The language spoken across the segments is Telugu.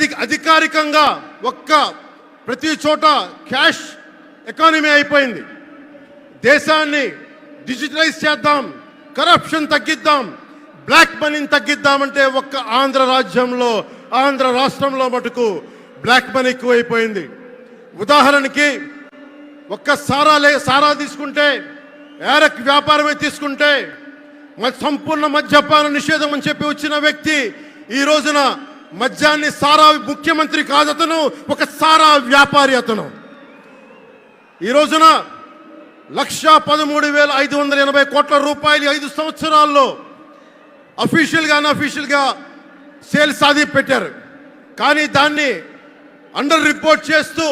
అది అధికారికంగా ఒక్క ప్రతి చోట క్యాష్ ఎకానమీ అయిపోయింది. దేశాన్ని డిజిటలైజ్ చేద్దాం కరప్షన్ తగ్గిద్దాం బ్లాక్ మనీని తగ్గిద్దామంటే ఒక్క ఆంధ్ర రాజ్యంలో ఆంధ్ర రాష్ట్రంలో మటుకు బ్లాక్ మనీ ఎక్కువైపోయింది. ఉదాహరణకి ఒక్క సారా లే సారా తీసుకుంటే ఏరక్ వ్యాపారమే తీసుకుంటే మ- సంపూర్ణ మద్యపాన నిషేధం అని చెప్పి వచ్చిన వ్యక్తి ఈ రోజున మద్యాన్ని సారా ముఖ్యమంత్రి కాదు అతను ఒక సారా వ్యాపారి అతను. ఈ రోజున లక్షా పదమూడు వేల ఐదు వందల ఎనభై కోట్ల రూపాయలు ఐదు సంవత్సరాల్లో అఫీషియల్గా అన్అఫీషియల్గా సేల్స్ సాధి పెట్టారు. కానీ దాన్ని అండర్ రిపోర్ట్ చేస్తూ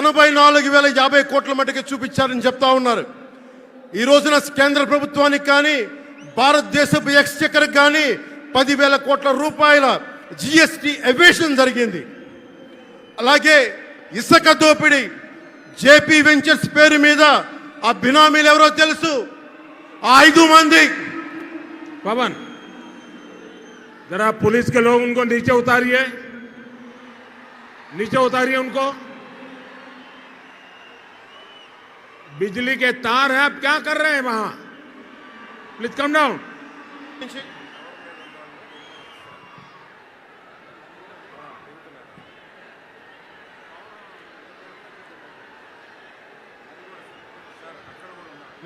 ఎనభై నాలుగు వేల యాభై కోట్ల మటుకు చూపించారని చెప్తా ఉన్నారు. ఈ రోజున కేంద్ర ప్రభుత్వానికి కానీ భారతదేశపు ఎక్స్చెక్కర్కి కానీ పదివేల కోట్ల రూపాయల జిఎస్టి ఎవేషన్ జరిగింది అలాగే ఇసుక దోపిడీ జేపీ వెంచర్స్ పేరు మీద ఆ బినామీలు ఎవరో తెలుసు ఆ ఐదు మంది पवन जरा पुलिस के लोग उनको नीचे उतारिए नीचे उतारिए उनको बिजली के तार हैं आप क्या कर रहे हैं वहां प्लीज कम डाउन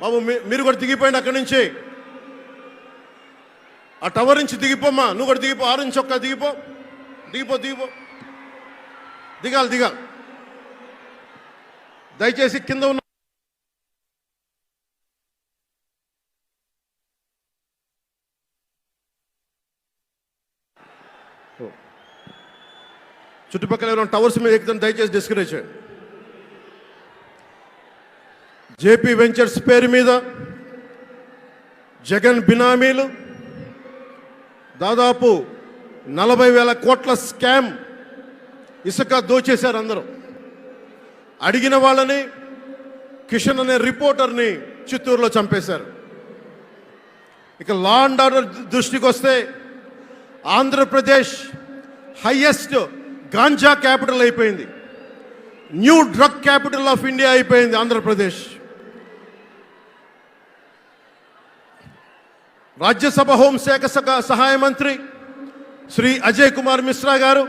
బాబు మీరు కూడా దిగిపోయింది అక్కడి నుంచి. ఆ టవర్ నుంచి దిగిపోమ్మా నువ్వు కూడా దిగిపో ఆరు నుంచి ఒక్క దిగిపో. దిగిపో దిగిపో. దిగాలి దిగాలి. దయచేసి కింద ఉన్న చుట్టుపక్కల ఏమైనా టవర్స్ మీద ఎక్కుతాను దయచేసి డిస్కరేజ్ చేయండి. జేపీ వెంచర్స్ పేరు మీద జగన్ బినామీలు దాదాపు నలభై వేల కోట్ల స్కామ్ ఇసుక దోచేశారు అందరూ. అడిగిన వాళ్ళని కిషన్ అనే రిపోర్టర్ని చిత్తూరులో చంపేశారు. ఇక లా అండ్ ఆర్డర్ దృష్టికి వస్తే ఆంధ్రప్రదేశ్ హయ్యెస్ట్ గాంజా క్యాపిటల్ అయిపోయింది. New drug capital of India అయిపోయింది ఆంధ్రప్రదేశ్. రాజ్యసభ హోంశాఖ సహ- సహాయ మంత్రి శ్రీ అజయ్ కుమార్ మిశ్రా గారు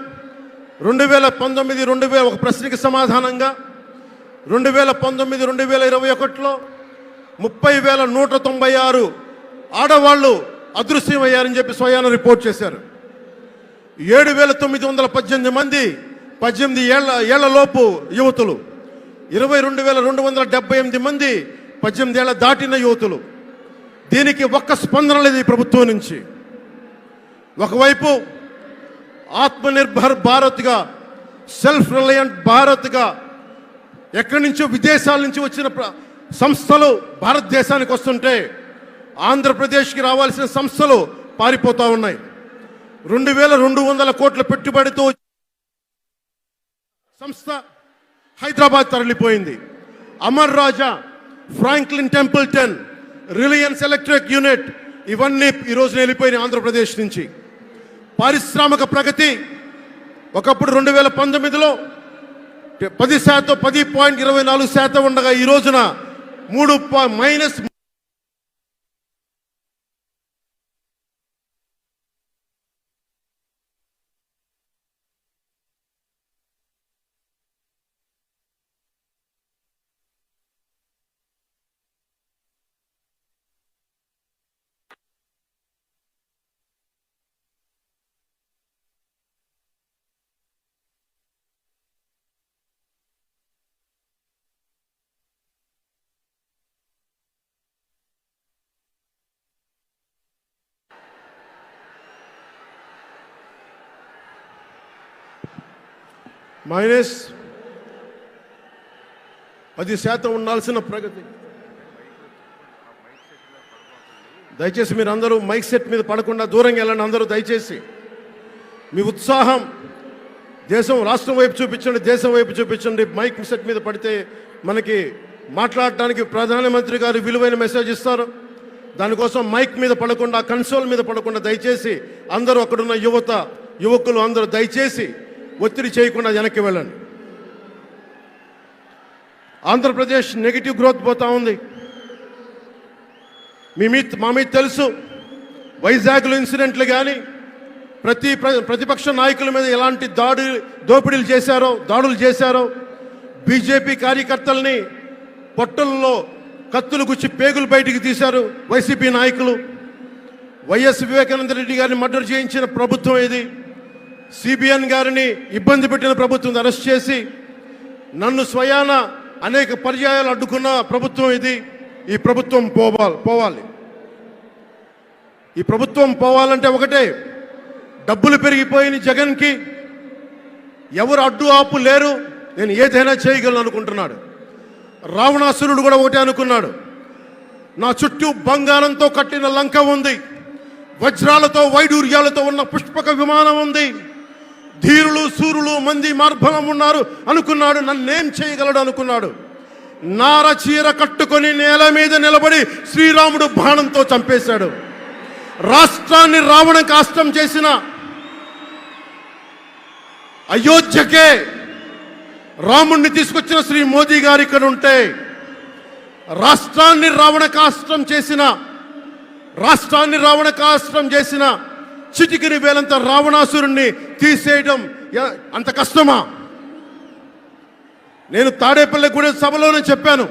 రెండు వేల పంతొమ్మిది రెండు వేల ఒక ప్రశ్నకి సమాధానంగా రెండు వేల పంతొమ్మిది రెండు వేల ఇరవై ఒకటిలో ముప్పై వేల నూట తొంభై ఆరు ఆడవాళ్ళు అదృశ్యమయ్యారని చెప్పి స్వయాన రిపోర్ట్ చేశారు. ఏడు వేల తొమ్మిది వందల పద్దెనిమిది మంది పద్దెనిమిది ఏళ్ళ ఏళ్ళలోపు యువతులు. ఇరవై రెండు వేల రెండు వందల డెబ్బై ఎనిమిది మంది పద్దెనిమిది ఏళ్ళ దాటిన యువతులు. దీనికి ఒక్క స్పందన లేదు ఈ ప్రభుత్వం నుంచి. ఒకవైపు ఆత్మనిర్భర్ భారత్గా సెల్ఫ్ రిలయంట్ భారత్గా ఎక్కడి నుంచో విదేశాల నుంచి వచ్చిన ప్ర- సంస్థలు భారతదేశానికి వస్తుంటే ఆంధ్రప్రదేశ్కి రావాల్సిన సంస్థలు పారిపోతూ ఉన్నాయి. రెండు వేల రెండు వందల కోట్ల పెట్టుబడితో సంస్థ Hyderabad తరలిపోయింది. Amar Raja Franklin Templeton Reliance electric unit ఇవన్నీ ఈరోజు వెళ్ళిపోయినాయి ఆంధ్రప్రదేశ్ నుంచి. పారిశ్రామిక ప్రగతి ఒకప్పుడు రెండు వేల పంతొమ్మిదిలో పది శాతం పది పాయింట్ ఇరవై నాలుగు శాతం ఉండగా ఈ రోజున మూడు పా- మైనస్ మైనస్ పది శాతం ఉండాల్సిన ప్రగతి. దయచేసి మీరు అందరూ మైక్ సెట్ మీద పడకుండా దూరంగా వెళ్ళండి అందరూ దయచేసి. మీ ఉత్సాహం దేశం రాష్ట్రం వైపు చూపించండి దేశం వైపు చూపించండి. మైక్ సెట్ మీద పడితే మనకి మాట్లాడటానికి ప్రధానమంత్రి గారు విలువైన మెసేజ్ ఇస్తారు. దానికోసం మైక్ మీద పడకుండా కన్సోల్ మీద పడకుండా దయచేసి అందరూ అక్కడున్న యువత యువకులు అందరూ దయచేసి ఒత్తిడి చేయకుండా వెనక్కి వెళ్ళండి. ఆంధ్రప్రదేశ్ నెగిటివ్ గ్రోత్ పోతా ఉంది. మీ మీ మా మీద తెలుసు వైజాగ్లో ఇన్సిడెంట్లు కానీ ప్రతి ప్ర- ప్రతిపక్ష నాయకుల మీద ఎలాంటి దాడి దోపిడీలు చేశారో దాడులు చేశారో బీజేపీ కార్యకర్తల్ని పొట్టల్లో కత్తులు గుచ్చి పేగులు బయటికి తీశారు వైసీపీ నాయకులు. వైఎస్ వివేకానంద రెడ్డి గారిని మర్డర్ చేయించిన ప్రభుత్వం ఇది సిబిఎన్ గారిని ఇబ్బంది పెట్టిన ప్రభుత్వం అరెస్ట్ చేసి నన్ను స్వయాన అనేక పర్యాయాలు అడ్డుకున్న ప్రభుత్వం ఇది. ఈ ప్రభుత్వం పోవాలి పోవాలి. ఈ ప్రభుత్వం పోవాలంటే ఒకటే డబ్బులు పెరిగిపోయిన జగన్కి ఎవరు అడ్డు ఆపు లేరు. నేను ఏదైనా చేయగలను అనుకుంటున్నాడు. రావణాసురుడు కూడా ఒకటే అనుకున్నాడు. నా చుట్టూ బంగారంతో కట్టిన లంక ఉంది. వజ్రాలతో వైడూర్యాలతో ఉన్న పుష్పక విమానం ఉంది. ధీరులు సూరులు మంది మార్బలం ఉన్నారు. అనుకున్నాడు నన్నేం చేయగలడు అనుకున్నాడు. నార చీర కట్టుకొని నేల మీద నిలబడి శ్రీరాముడు బాణంతో చంపేశాడు. రాష్ట్రాన్ని రావణ కాష్టం చేసిన అయోధ్యకే రాముణ్ణి తీసుకొచ్చిన శ్రీ మోదీ గారు ఇక్కడ ఉంటే రాష్ట్రాన్ని రావణ కాష్టం చేసిన రాష్ట్రాన్ని రావణ కాష్టం చేసిన చిటికిని వేలంత రావణాసురుణ్ణి తీసేయడం అంత కష్టమా? నేను తాడేపల్లి కూడా సభలోనే చెప్పాను.